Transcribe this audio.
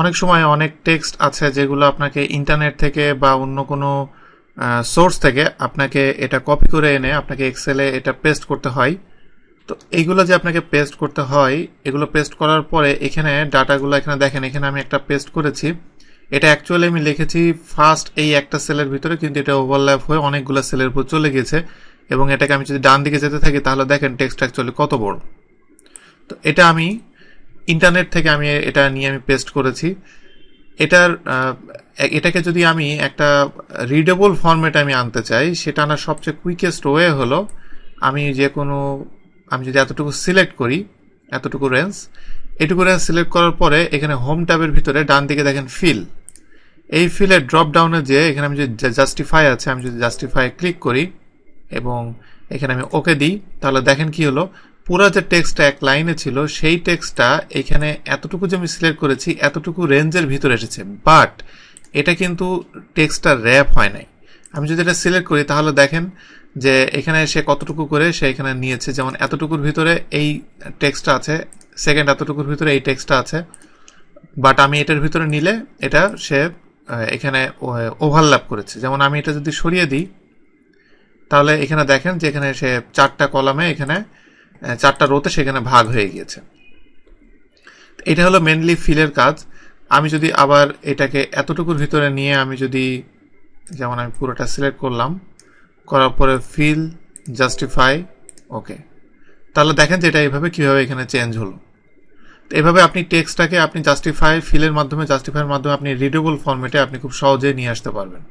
অনেক সময় অনেক টেক্সট আছে যেগুলো আপনাকে ইন্টারনেট থেকে বা অন্য কোনো সোর্স থেকে আপনাকে এটা কপি করে এনে আপনাকে এক্সেলে এটা পেস্ট করতে হয়। তো এইগুলো যে আপনাকে পেস্ট করতে হয়, এগুলো পেস্ট করার পরে এখানে ডাটাগুলো এখানে দেখেন, এখানে আমি একটা পেস্ট করেছি। এটা অ্যাকচুয়ালি আমি লিখেছি ফার্স্ট এই একটা সেলের ভিতরে, কিন্তু এটা ওভারল্যাপ হয়ে অনেকগুলো সেলের উপর চলে গেছে এবং এটাকে আমি যদি ডান দিকে যেতে থাকি, তাহলে দেখেন টেক্সট অ্যাকচুয়ালি কত বড়। তো এটা আমি ইন্টারনেট থেকে আমি এটা নিয়ে আমি পেস্ট করেছি। এটার এটাকে যদি আমি একটা রিডেবল ফরম্যাটে আমি আনতে চাই, সেটা আনার সবচেয়ে কুইকেস্ট ওয়ে হলো আমি যে কোনো, আমি যদি এতটুকু সিলেক্ট করি, এতটুকু রেঞ্জ এটুকু রেঞ্জ সিলেক্ট করার পরে এখানে হোম ট্যাবের ভিতরে ডান দিকে দেখেন ফিল এই ফিলের ড্রপ ডাউনে যে এখানে আমি যদি জাস্টিফাই আছে, আমি যদি জাস্টিফাই ক্লিক করি এবং এখানে আমি ওকে দিই, তাহলে দেখেন কি হলো? পুরো যে টেক্সটটা এক লাইনে ছিল, সেই টেক্সটটা এখানে এতটুকু যে আমি সিলেক্ট করেছি, এতটুকু রেঞ্জের ভিতরে এসেছে। বাট এটা কিন্তু টেক্সটটা র্যাপ হয় নাই। আমি যদি এটা সিলেক্ট করি, তাহলে দেখেন যে এখানে সে কতটুকু করে সে এখানে নিয়েছে। যেমন এতটুকুর ভিতরে এই টেক্সটটা আছে, সেকেন্ড এতটুকুর ভিতরে এই টেক্সটটা আছে। বাট আমি এটার ভিতরে নিলে এটা সে এখানে ওভারল্যাপ করেছে। যেমন আমি এটা যদি সরিয়ে দিই, তাহলে এখানে দেখেন যে এখানে সে চারটা কলামে এখানে চারটা রোতে সেখানে ভাগ হয়ে গিয়েছে। এটা হলো মেনলি ফিলের কাজ। আমি যদি আবার এটাকে এতটুকুর ভিতরে নিয়ে আমি যদি, যেমন আমি পুরোটা সিলেক্ট করলাম, করার পরে ফিল জাস্টিফাই ওকে তাহলে দেখেন যে এটা এইভাবে কীভাবে এখানে চেঞ্জ হলো। তো এভাবে আপনি টেক্সটটাকে আপনি জাস্টিফাই ফিলের মাধ্যমে জাস্টিফাইয়ের মাধ্যমে আপনি রিডেবল ফরম্যাটে আপনি খুব সহজেই নিয়ে আসতে পারবেন।